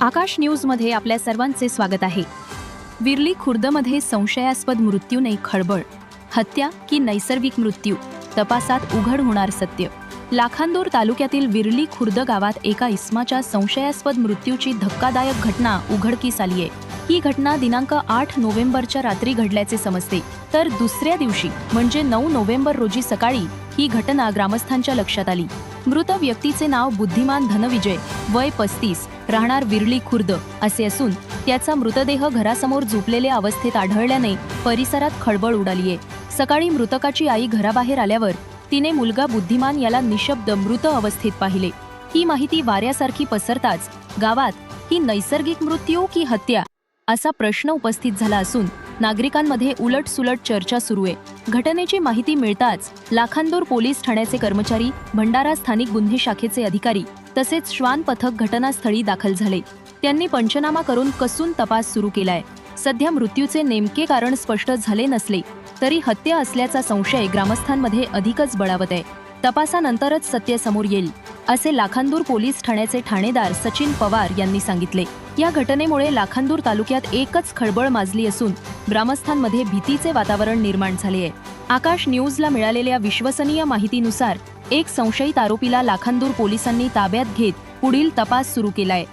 आकाश न्यूजमध्ये आपल्या सर्वांचे स्वागत आहे. विरली खुर्दमध्ये संशयास्पद मृत्यूने खळबळ हत्या की नैसर्गिक मृत्यू तपासात उघड होणार सत्य. लाखांदूर तालुक्यातील विरली खुर्द गावात एका इस्माच्या संशयास्पद मृत्यूची धक्कादायक घटना उघडकीस आली आहे ही घटना दिनांक आठ नोव्हेंबरच्या रात्री घडल्याचे समजते. तर दुसऱ्या दिवशी म्हणजे नऊ नोव्हेंबर रोजी सकाळी ही घटना ग्रामस्थांच्या लक्षात आली. मृत व्यक्तीचे नाव बुद्धिमान धनविजय वय पस्तीस राहणार विरली खुर्द असे असून त्याचा मृतदेह घरासमोर झोपलेल्या अवस्थेत आढळल्याने परिसरात खळबळ उडालीये. सकाळी मृतकाची आई घराबाहेर आल्यावर तिने मुलगा बुद्धिमान याला निशब्द मृत अवस्थेत पाहिले. ही माहिती वाऱ्यासारखी पसरताच गावात ही नैसर्गिक मृत्यू की हत्या? असा प्रश्न उपस्थित झाला असून नागरिकांमध्ये उलट सुलट चर्चा सुरू आहे. घटनेची माहिती मिळताच लाखांदूर पोलीस ठाण्याचे कर्मचारी भंडारा स्थानिक गुन्हे शाखेचे अधिकारी तसेच श्वान पथक घटनास्थळी दाखल झाले. त्यांनी पंचनामा करून कसून तपास सुरू केलाय. सध्या मृत्यूचे नेमके कारण स्पष्ट झाले नसले तरी हत्या असल्याचा संशय ग्रामस्थांमध्ये अधिकच बळावत आहे. तपासानंतरच सत्य समोर येईल असे लाखांदूर पोलीस ठाण्याचे ठाणेदार सचिन पवार यांनी सांगितले. या घटनेमुळे लाखांदूर तालुक्यात एकच खळबळ माजली असून ग्रामस्थांमध्ये भीतीचे वातावरण निर्माण झाले आहे. आकाश न्यूजला मिळालेल्या विश्वसनीय माहितीनुसार एक संशयित आरोपीला लाखांदूर पोलिसांनी ताब्यात घेत पुढील तपास सुरू केलाय.